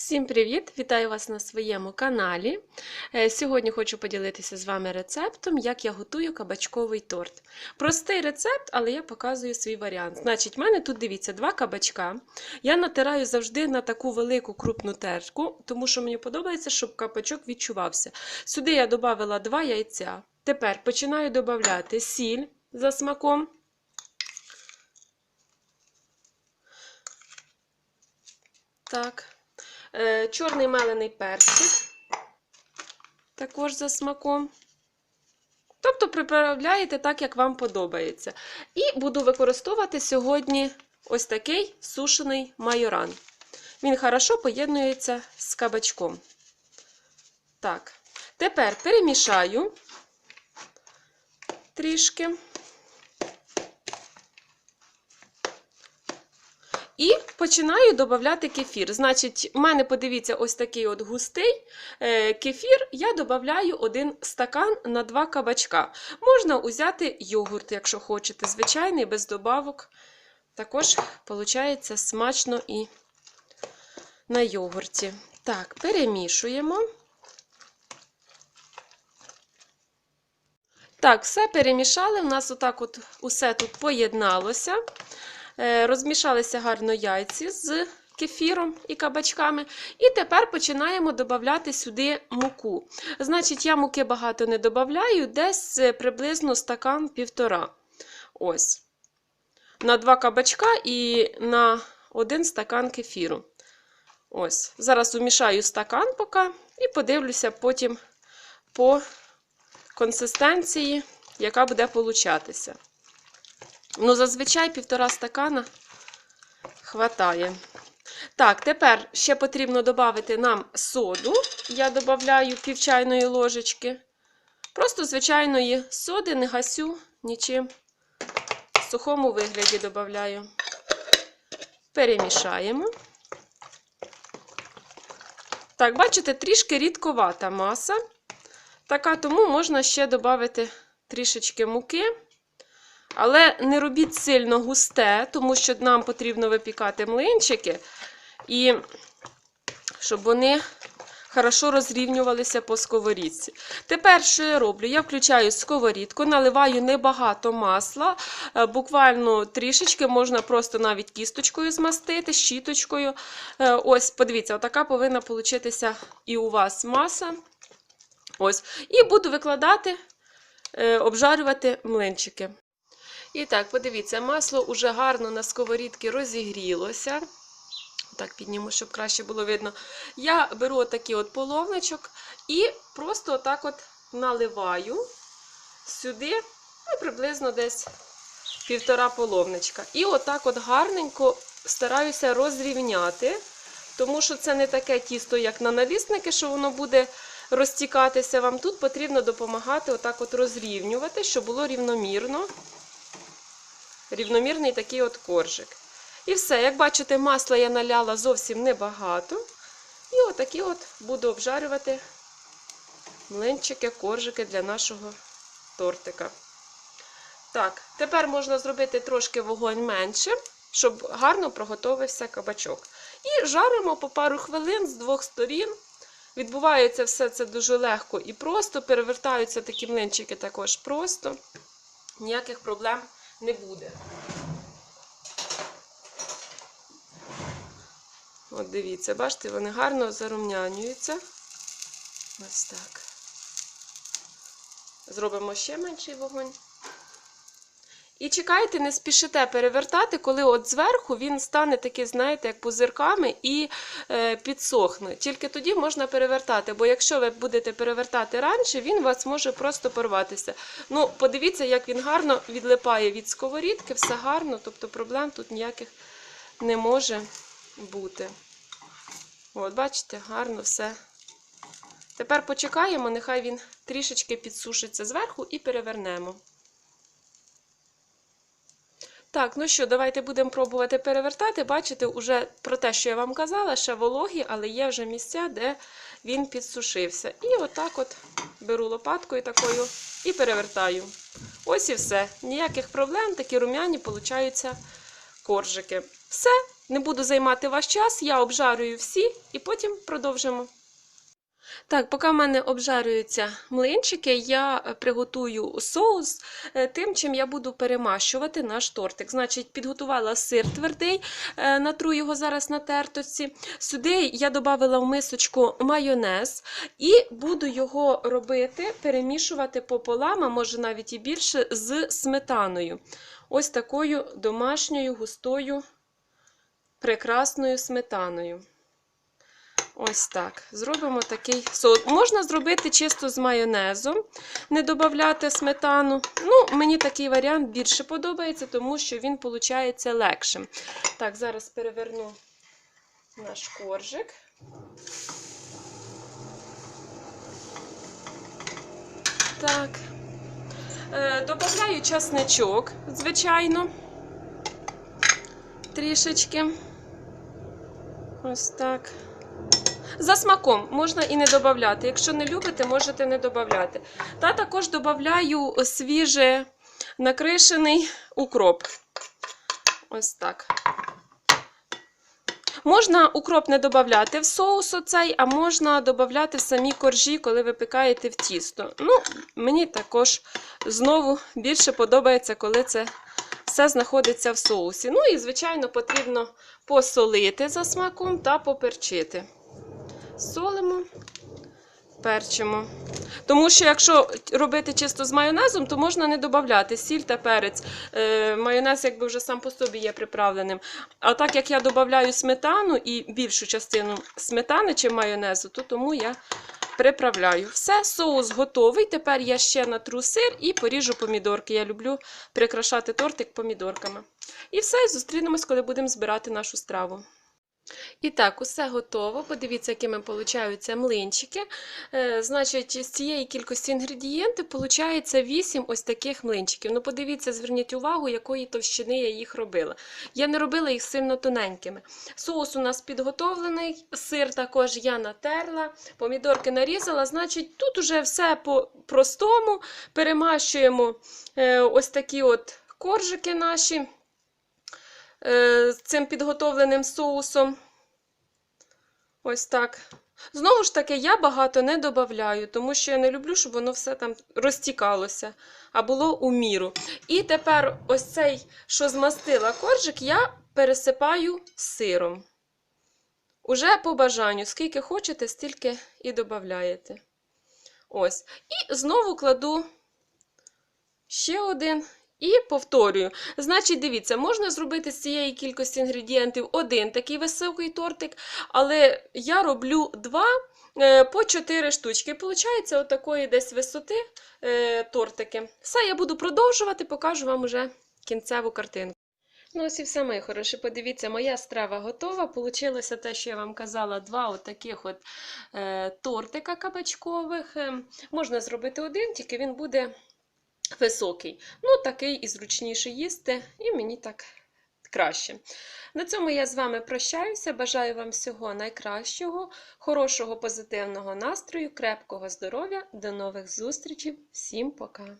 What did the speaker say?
Всім привіт! Вітаю вас на своєму каналі. Е, Сьогодні хочу поділитися з вами рецептом, як я готую кабачковий торт. Простий рецепт, але я показую свій варіант. Значить, в мене тут дивіться два кабачка. Я натираю завжди на таку велику крупну терку, тому що мені подобається, щоб кабачок відчувався. Сюди я додала два яйця. Тепер починаю додати сіль за смаком. Так. Е, Чорний мелений перчик, також за смаком. Тобто приправляєте так, як вам подобається. І буду використовувати сьогодні ось такий сушений майоран. Він хорошо поєднується з кабачком. Так, тепер перемішаю трішки. І починаю додати кефір. Значить, в мене, подивіться, ось такий от густий е, кефір. Я додаю один стакан на два кабачка. Можна взяти йогурт, якщо хочете, звичайний, без добавок. Також, виходить, смачно і на йогурті. Так, перемішуємо. Так, все перемішали. У нас отак от усе тут поєдналося. Розмішалися гарно яйці з кефіром і кабачками. І тепер починаємо додати сюди муку. Значить, я муки багато не додаю, десь приблизно стакан півтора. Ось. На два кабачка і на один стакан кефіру. Ось. Зараз умішаю стакан поки і подивлюся потім по консистенції, яка буде получатися. Ну, зазвичай півтора стакана хватає. Так, тепер ще потрібно додати нам соду. Я додаю пів чайної ложечки. Просто звичайної соди, не гасю нічим. В сухому вигляді додаю. Перемішаємо. Так, бачите, трішки рідковата маса. Така, тому можна ще додати трішечки муки. Але не робіть сильно густе, тому що нам потрібно випікати млинчики, і щоб вони хорошо розрівнювалися по сковорідці. Тепер, що я роблю? Я включаю сковорідку, наливаю небагато масла, буквально трішечки, можна просто навіть кісточкою змастити, щіточкою. Ось, подивіться, отака повинна получитися і у вас маса. Ось. І буду викладати, обжарювати млинчики. І так, подивіться, масло уже гарно на сковорідці розігрілося. Так, підніму, щоб краще було видно. Я беру отакий от половничок і просто отак от наливаю сюди, ну, приблизно десь півтора половничка. І отак от гарненько стараюся розрівняти, тому що це не таке тісто, як на налісники, що воно буде розтікатися. Вам тут потрібно допомагати отак от розрівнювати, щоб було рівномірно рівномірний такий от коржик. І все, як бачите, масла я наляла зовсім небагато. І отакі от буду обжарювати млинчики, коржики для нашого тортика. Так, тепер можна зробити трошки вогонь менше, щоб гарно проготовився кабачок. І жаримо по пару хвилин з двох сторін. Відбувається все це дуже легко і просто. Перевертаються такі млинчики також просто. Ніяких проблем не буде. От дивіться, бачите, вони гарно зарумнянюються. Ось так. Зробимо ще менший вогонь. І чекайте, не спішите перевертати, коли от зверху він стане такий, знаєте, як пузирками і е, підсохне. Тільки тоді можна перевертати, бо якщо ви будете перевертати раніше, він у вас може просто порватися. Ну, подивіться, як він гарно відлипає від сковорідки, все гарно, тобто проблем тут ніяких не може бути. От, бачите, гарно все. Тепер почекаємо, нехай він трішечки підсушиться зверху і перевернемо. Так, ну що, давайте будемо пробувати перевертати. Бачите, уже про те, що я вам казала, ще вологі, але є вже місця, де він підсушився. І отак от беру лопаткою такою і перевертаю. Ось і все. Ніяких проблем, такі рум'яні получаються коржики. Все, не буду займати ваш час, я обжарюю всі і потім продовжимо. Так, поки в мене обжарюються млинчики, я е, приготую соус е, тим, чим я буду перемащувати наш тортик. Значить, підготувала сир твердий, е, натру його зараз на тертоці. Сюди я додала в мисочку майонез і буду його робити, перемішувати пополам, а може навіть і більше, з сметаною. Ось такою домашньою густою прекрасною сметаною. Ось так. Зробимо такий соус. Можна зробити чисто з майонезом, не додати сметану. Ну, мені такий варіант більше подобається, тому що він виходить легшим. Так, зараз переверну наш коржик. Так. Е, Добавляю часничок, звичайно. Трішечки. Ось так. За смаком можна і не додати. Якщо не любите, можете не додати. Та також додаю свіже накришений укроп. Ось так. Можна укроп не додати в соус оцей, а можна додати в самі коржі, коли випікаєте в тісто. Ну, мені також знову більше подобається, коли це все знаходиться в соусі. Ну і, звичайно, потрібно посолити за смаком та поперчити. Солимо, перчимо. Тому що, якщо робити чисто з майонезом, то можна не додати сіль та перець. Е, майонез, якби вже сам по собі є приправленим. А так як я додаю сметану і більшу частину сметани чи майонезу, то тому я приправляю. Все, соус готовий. Тепер я ще натру сир і поріжу помідорки. Я люблю прикрашати тортик помідорками. І все, зустрінемось, коли будемо збирати нашу страву. І так, усе готово. Подивіться, якими получаються млинчики. Е, значить, з цієї кількості інгредієнтів виходить 8 ось таких млинчиків. Ну, подивіться, зверніть увагу, якої товщини я їх робила. Я не робила їх сильно тоненькими. Соус у нас підготовлений, сир також я натерла, помідорки нарізала. Значить, тут уже все по-простому. Перемащуємо е, ось такі от коржики наші з цим підготовленим соусом. Ось так. Знову ж таки, я багато не додаю, тому що я не люблю, щоб воно все там розтікалося, а було у міру. І тепер ось цей, що змастила коржик, я пересипаю сиром. Уже по бажанню, скільки хочете, стільки і додаєте. Ось. І знову кладу ще один і повторюю. Значить, дивіться, можна зробити з цієї кількості інгредієнтів один такий високий тортик, але я роблю два е, по 4 штучки. Получається, отакої десь висоти е, тортики. Все, я буду продовжувати, покажу вам уже кінцеву картинку. Ну, ось і все, мої хороші. Подивіться, моя страва готова. Получилося те, що я вам казала, два от таких от е, тортика кабачкових. Е, можна зробити один, тільки він буде високий. Ну, такий і зручніше їсти, і мені так краще. На цьому я з вами прощаюся. Бажаю вам всього найкращого, хорошого, позитивного настрою, крепкого здоров'я. До нових зустрічей. Всім пока!